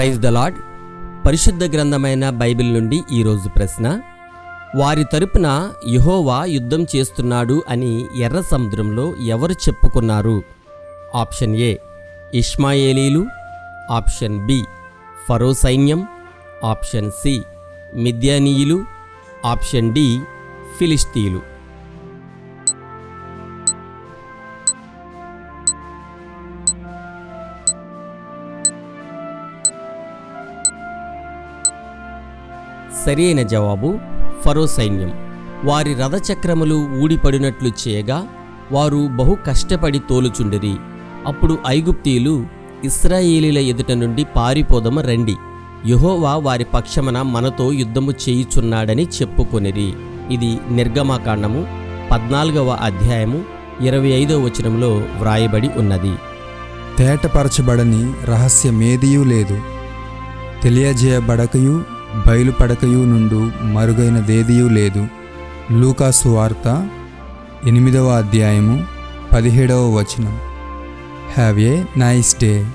Praise the lord పరిశుద్ధ గ్రంథమైన Bible నుండి ఈరోజు ప్రశ్న వారి తరపున యహోవా యుద్ధం చేస్తున్నాడు అని ఎర్ర సముద్రంలో ఎవరు చెప్పుకున్నారు? ఆప్షన్ ఏ ఇష్మాయేలీలు. ఆప్షన్ బి ఫరో సైన్యం. ఆప్షన్ సి మిద్యానీయులు. ఆప్షన్ డి ఫిలిస్తీలు సరియైన జవాబు ఫరో సైన్యం. వారి రథచక్రములు ఊడిపడినట్లు చేయగా వారు బహు కష్టపడి తోలుచుండిరి. అప్పుడు ఐగుప్తీయులు ఇస్రాయేలీల ఎదుట నుండి పారిపోదమ రండి. యహోవా వారి పక్షమన మనతో యుద్ధము చేయుచున్నాడని చెప్పుకొనిరి. ఇది నిర్గమాకాండము పద్నాలుగవ అధ్యాయము ఇరవై ఐదవ వచనంలో వ్రాయబడి ఉన్నది. తేటపరచబడని రహస్యమేదియూ లేదు. తెలియజేయబడకయు బయలుపడకయు నుండు మరుగైనదేదియూ లేదు. లూకాసు వార్త ఎనిమిదవ అధ్యాయము పదిహేడవ వచనం. Have a nice day